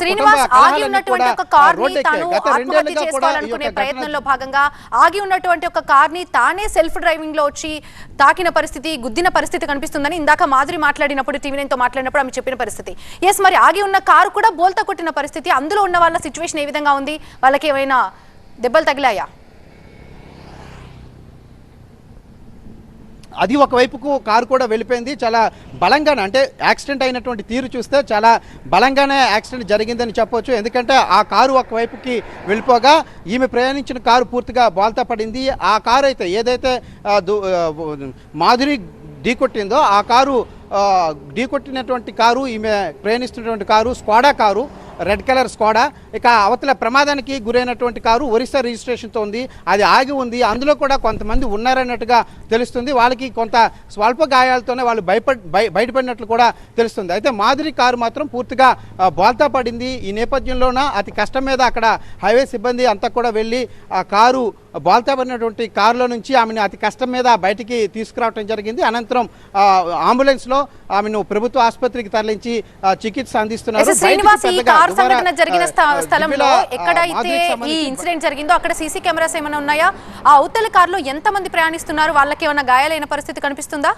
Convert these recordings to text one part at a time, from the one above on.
శ్రీనివాస్ ఆగి ఉన్నటువంటి ఒక కార్ని. తాను ఆత్మహత్య చేసుకోవాలనుకునే ప్రయత్నంలో భాగంగా ఆగి ఉన్నటువంటి ఒక కార్ని తానే సెల్ఫ్ డ్రైవింగ్లో వచ్చి తాకిన పరిస్థితి గుద్దిన పరిస్థితి కనిపిస్తుందని ఇందాక మాధురి మాట్లాడినప్పుడు టీవీ మాట్లాడినప్పుడు ఆమె చెప్పిన పరిస్థితి. ఎస్ మరి ఆగి ఉన్న కారు కూడా బోల్తా కొట్టిన పరిస్థితి అందులో ఉన్న వాళ్ళ సిచ్యువేషన్ ఏ విధంగా ఉంది? వాళ్ళకి ఏమైనా దెబ్బలు తగిలాయా? అది ఒకవైపుకు కారు కూడా వెళ్ళిపోయింది. చాలా బలంగానే అంటే యాక్సిడెంట్ అయినటువంటి తీరు చూస్తే చాలా బలంగానే యాక్సిడెంట్ జరిగిందని చెప్పవచ్చు ఎందుకంటే ఆ కారు ఒకవైపుకి వెళ్ళిపోగా ఈమె ప్రయాణించిన కారు పూర్తిగా బాల్తా పడింది. ఆ కారు అయితే ఏదైతే మాధురి ఢీకొట్టిందో ఆ కారు ఢీకొట్టినటువంటి కారు ఈమె ప్రయాణిస్తున్నటువంటి కారు స్క్వాడా కారు రెడ్ కలర్ స్క్వాడా? ఇక అవతల ప్రమాదానికి గురైనటువంటి కారు ఒరిస్సా రిజిస్ట్రేషన్తో ఉంది అది ఆగి ఉంది అందులో కూడా కొంతమంది ఉన్నారన్నట్టుగా తెలుస్తుంది. వాళ్ళకి కొంత స్వల్ప గాయాలతోనే వాళ్ళు భయపడి బయ బయటపడినట్లు కూడా తెలుస్తుంది. అయితే మాదిరి కారు మాత్రం పూర్తిగా బోల్తా పడింది. ఈ నేపథ్యంలోన అతి కష్టం మీద అక్కడ హైవే సిబ్బంది అంతా కూడా వెళ్ళి ఆ కారు బోల్తా పడినటువంటి కారులో నుంచి ఆమెను అతి కష్టం మీద బయటికి తీసుకురావడం జరిగింది. అనంతరం అంబులెన్స్లో ఆమెను ప్రభుత్వ ఆసుపత్రికి తరలించి చికిత్స అందిస్తున్నారు. కార్ సంఘటన జరిగిన స్థలంలో ఎక్కడైతే ఈ ఇన్సిడెంట్ జరిగిందో అక్కడ సీసీ కెమెరాస్ ఏమైనా ఉన్నాయా? ఆ అవతల కార్లో ఎంత మంది ప్రయాణిస్తున్నారు? వాళ్ళకి ఏమైనా గాయాలైన పరిస్థితి కనిపిస్తుందా?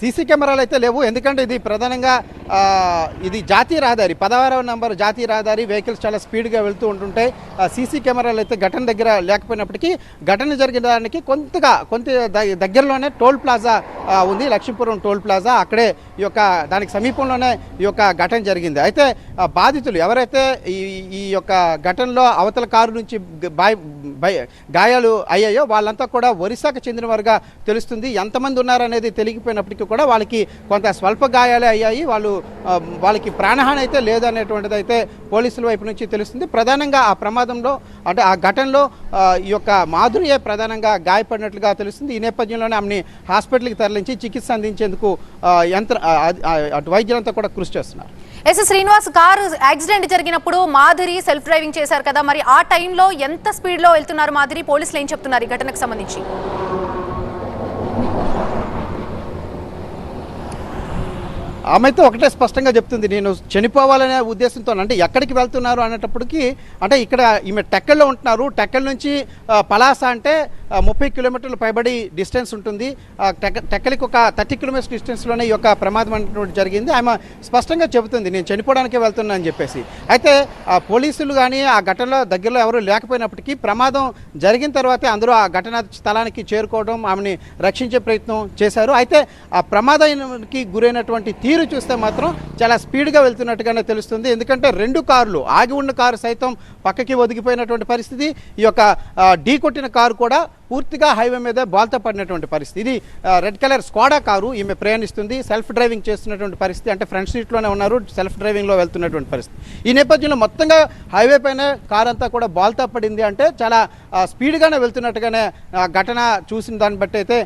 సీసీ కెమెరాలు అయితే లేవు. ఎందుకంటే ఇది ప్రధానంగా ఇది జాతీయ రహదారి పదహారవ నంబర్ జాతీయ రహదారి వెహికల్స్ చాలా స్పీడ్గా వెళ్తూ ఉంటుంటాయి సీసీ కెమెరాలు అయితే ఘటన దగ్గర లేకపోయినప్పటికీ ఘటన జరిగిన దానికి కొంతగా కొంత ద- దగ్గరలోనే టోల్ ప్లాజా ఉంది. లక్ష్మీపురం టోల్ ప్లాజా అక్కడే ఈ యొక్క దానికి సమీపంలోనే ఈ యొక్క ఘటన జరిగింది. అయితే బాధితులు ఎవరైతే ఈ ఈ యొక్క ఘటనలో అవతల కారు నుంచి బాయ్ బై- గాయాలు అయ్యాయో వాళ్ళంతా కూడా ఒరిస్సాకు చెందినవారుగా తెలుస్తుంది. ఎంతమంది ఉన్నారనేది తెలిగిపోయినప్పటికీ కూడా వాళ్ళకి కొంత స్వల్ప గాయాలే అయ్యాయి. వాళ్ళు వాళ్ళకి ప్రాణహాని అయితే లేదనేటువంటిది అయితే పోలీసుల వైపు నుంచి తెలుస్తుంది. ప్రధానంగా ఆ ప్రమాదంలో అంటే ఆ ఘటనలో ఈ యొక్క మాధురియే ప్రధానంగా గాయపడినట్లుగా తెలుస్తుంది. ఈ నేపథ్యంలోనే ఆమెని హాస్పిటల్కి తరలించి చికిత్స అందించేందుకు యంత్ర అటు వైద్యులంతా కూడా కృషి చేస్తున్నారు. ఎస్ శ్రీనివాస్ కారు యాక్సిడెంట్ జరిగినప్పుడు మాధురి సెల్ఫ్ డ్రైవింగ్ చేశారు కదా. మరి ఆ టైంలో ఎంత స్పీడ్లో వెళ్తున్నారు మాధురి? పోలీసులు ఏం చెప్తున్నారు ఈ ఘటనకు సంబంధించి? ఆమె అయితే ఒకటే స్పష్టంగా చెప్తుంది నేను చనిపోవాలనే ఉద్దేశంతో అంటే ఎక్కడికి వెళ్తున్నారు అనేటప్పటికి అంటే ఇక్కడ ఈమె టెక్కల్లో ఉంటున్నారు టెక్కల్ నుంచి పలాస అంటే ముప్పై కిలోమీటర్లు పైబడి డిస్టెన్స్ ఉంటుంది. టెక్కలికి ఒక థర్టీ కిలోమీటర్స్ డిస్టెన్స్లోనే ఈ యొక్క ప్రమాదం అనేటువంటి జరిగింది. ఆమె స్పష్టంగా చెబుతుంది నేను చనిపోవడానికే వెళ్తున్నా అని చెప్పేసి. అయితే ఆ పోలీసులు కానీ ఆ ఘటనలో దగ్గరలో ఎవరు లేకపోయినప్పటికీ ప్రమాదం జరిగిన తర్వాతే అందరూ ఆ ఘటన స్థలానికి చేరుకోవడం ఆమెని రక్షించే ప్రయత్నం చేశారు. అయితే ఆ ప్రమాదానికి గురైనటువంటి తీరు చూస్తే మాత్రం చాలా స్పీడ్గా వెళ్తున్నట్టుగానే తెలుస్తుంది. ఎందుకంటే రెండు కార్లు ఆగి ఉన్న కారు సైతం పక్కకి ఒదిగిపోయినటువంటి పరిస్థితి. ఈ యొక్క ఢీ కొట్టిన కారు కూడా పూర్తిగా హైవే మీద బాల్తో పడినటువంటి పరిస్థితి. ఇది రెడ్ కలర్ స్క్వాడా కారు. ఈమె ప్రయాణిస్తుంది. సెల్ఫ్ డ్రైవింగ్ చేస్తున్నటువంటి పరిస్థితి. అంటే ఫ్రంట్ సీట్లోనే ఉన్నారు. సెల్ఫ్ డ్రైవింగ్లో వెళ్తున్నటువంటి పరిస్థితి. ఈ నేపథ్యంలో మొత్తంగా హైవే పైన కార్ అంతా కూడా బాల్తో పడింది అంటే చాలా స్పీడ్గానే వెళ్తున్నట్టుగానే ఘటన చూసిన దాన్ని బట్టి అయితే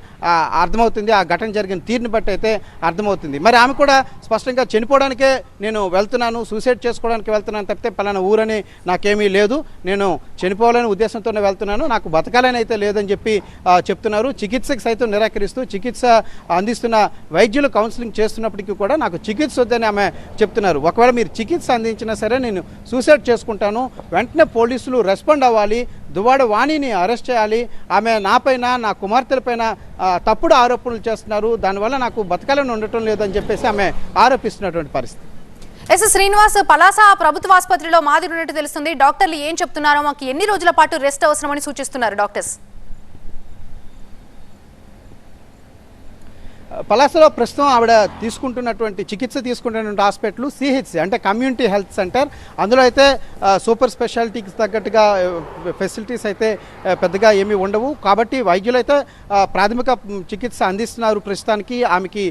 అర్థమవుతుంది. ఆ ఘటన జరిగిన తీరుని బట్టి అయితే అర్థమవుతుంది. మరి ఆమె కూడా స్పష్టంగా చనిపోవడానికే నేను వెళ్తున్నాను సూసైడ్ చేసుకోవడానికి వెళ్తున్నాను తప్పితే పలానా ఊరని నాకేమీ లేదు. నేను చనిపోవాలనే ఉద్దేశంతోనే వెళ్తున్నాను. నాకు బతకాలని అయితే లేదని చెప్పి చెప్తున్నారు. చికిత్సకు సైతం నిరాకరిస్తూ చికిత్స అందిస్తున్న వైద్యులు కౌన్సిలింగ్ చేస్తున్నప్పటికీ కూడా నాకు చికిత్స వద్దని ఆమె చెప్తున్నారు. ఒకవేళ మీరు చికిత్స అందించినా సరే నేను సూసైడ్ చేసుకుంటాను. వెంటనే పోలీసులు రెస్పాండ్ అవ్వాలి. దువాడ వాణిని అరెస్ట్ చేయాలి. ఆమె నాపైన నా కుమార్తెలపైన తప్పుడు ఆరోపణలు చేస్తున్నారు. దానివల్ల నాకు బతకాలని ఉండటం లేదని చెప్పేసి ఆమె ఆరోపిస్తున్నటువంటి పరిస్థితి. ఎస్ శ్రీనివాస్ పలాస ప్రభుత్వ ఆసుపత్రిలో మాదిరి ఉన్నట్టు తెలుస్తుంది. డాక్టర్లు ఏం చెప్తున్నారో మాకు ఎన్ని రోజుల పాటు రెస్ట్ అవసరమని సూచిస్తున్నారు డాక్టర్స్. పలాసలో ప్రస్తుతం ఆవిడ తీసుకుంటున్నటువంటి చికిత్స తీసుకుంటున్నటువంటి హాస్పిటల్ సిహెచ్సి అంటే కమ్యూనిటీ హెల్త్ సెంటర్. అందులో అయితే సూపర్ స్పెషాలిటీకి తగ్గట్టుగా ఫెసిలిటీస్ అయితే పెద్దగా ఏమీ ఉండవు. కాబట్టి వైద్యులు అయితే ప్రాథమిక చికిత్స అందిస్తున్నారు ప్రస్తుతానికి. ఆమెకి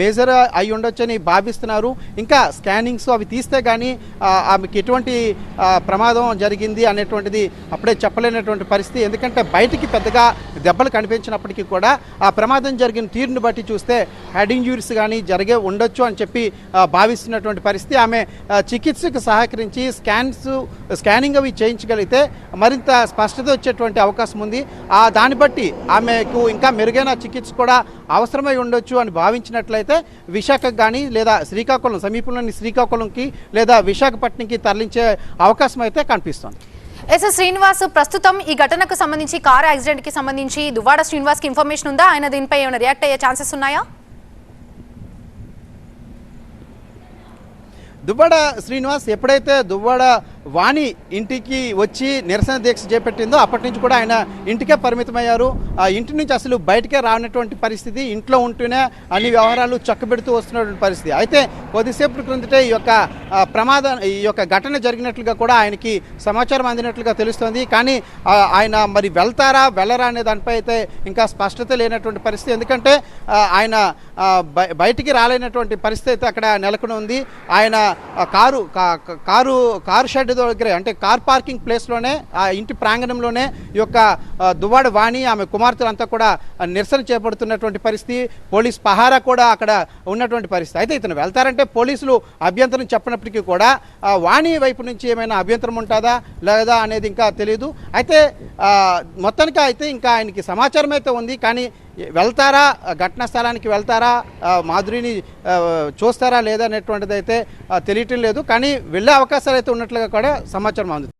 మేజర్ అయి ఉండొచ్చని భావిస్తున్నారు. ఇంకా స్కానింగ్స్ అవి తీస్తే కానీ ఆమెకి ఎటువంటి ప్రమాదం జరిగింది అనేటువంటిది అప్పుడే చెప్పలేనటువంటి పరిస్థితి. ఎందుకంటే బయటికి పెద్దగా దెబ్బలు కనిపించినప్పటికీ కూడా ఆ ప్రమాదం జరిగిన తీరును బట్టి చూస్తే హెడ్ ఇంజ్యూరీస్ కానీ జరిగే ఉండొచ్చు అని చెప్పి భావిస్తున్నటువంటి పరిస్థితి. ఆమె చికిత్సకు సహకరించి స్కాన్స్ స్కానింగ్ అవి చేయించగలిగితే మరింత స్పష్టత వచ్చేటువంటి అవకాశం ఉంది. ఆ దాన్ని బట్టి ఆమెకు ఇంకా మెరుగైన చికిత్స కూడా అవసరమై ఉండొచ్చు అని భావించినట్లయితే విశాఖకు కానీ లేదా శ్రీకాకుళం సమీపంలోని శ్రీకాకుళంకి లేదా విశాఖపట్నంకి తరలించే అవకాశం అయితే కనిపిస్తుంది. ఎస్ శ్రీనివాస్ ప్రస్తుతం ఈ ఘటనకు సంబంధించి కార్ యాక్సిడెంట్కి సంబంధించి దువ్వాడ శ్రీనివాస్కి ఇన్ఫర్మేషన్ ఉందా? ఆయన దీనిపై ఏమైనా రియాక్ట్ అయ్యే ఛాన్సెస్ ఉన్నాయా? దువ్వాడ శ్రీనివాస్ ఎప్పుడైతే దువ్వాడ వాణి ఇంటికి వచ్చి నిరసన దీక్ష చేపట్టిందో అప్పటి నుంచి కూడా ఆయన ఇంటికే పరిమితమయ్యారు. ఆ ఇంటి నుంచి అసలు బయటకే రానటువంటి పరిస్థితి ఇంట్లో ఉంటూనే అన్ని వ్యవహారాలు చక్కబెడుతూ వస్తున్నటువంటి పరిస్థితి. అయితే కొద్దిసేపు క్రిందటే ఈ యొక్క ప్రమాదం ఈ యొక్క ఘటన జరిగినట్లుగా కూడా ఆయనకి సమాచారం అందినట్లుగా తెలుస్తోంది. కానీ ఆయన మరి వెళ్తారా వెళ్ళరా అనే దానిపై అయితే ఇంకా స్పష్టత లేనటువంటి పరిస్థితి. ఎందుకంటే ఆయన బయటికి రాలేనటువంటి పరిస్థితి అయితే అక్కడ నెలకొని ఉంది. ఆయన కారు కారు కారు షెడ్ దగ్గర అంటే కార్ పార్కింగ్ ప్లేస్లోనే ఆ ఇంటి ప్రాంగణంలోనే ఈ యొక్క ఆ, దువ్వాడ వాణి ఆమె కుమార్తెలంతా కూడా నిరసన చేపడుతున్నటువంటి పరిస్థితి. పోలీస్ పహారా కూడా అక్కడ ఉన్నటువంటి పరిస్థితి. అయితే ఇతను వెళ్తారంటే పోలీసులు అభ్యంతరం చెప్పినప్పటికీ కూడా వాణి వైపు నుంచి ఏమైనా అభ్యంతరం ఉంటుందా లేదా అనేది ఇంకా తెలియదు అయితే మొత్తానికి అయితే ఇంకా ఆయనకి సమాచారం అయితే ఉంది కానీ వెళ్తారా ఘటనా స్థలానికి వెళ్తారా మాధురిని చూస్తారా లేదా అనేటువంటిది అయితే తెలియటం లేదు. కానీ వెళ్ళే అవకాశాలు అయితే ఉన్నట్లుగా కూడా సమాచారం అందుతుంది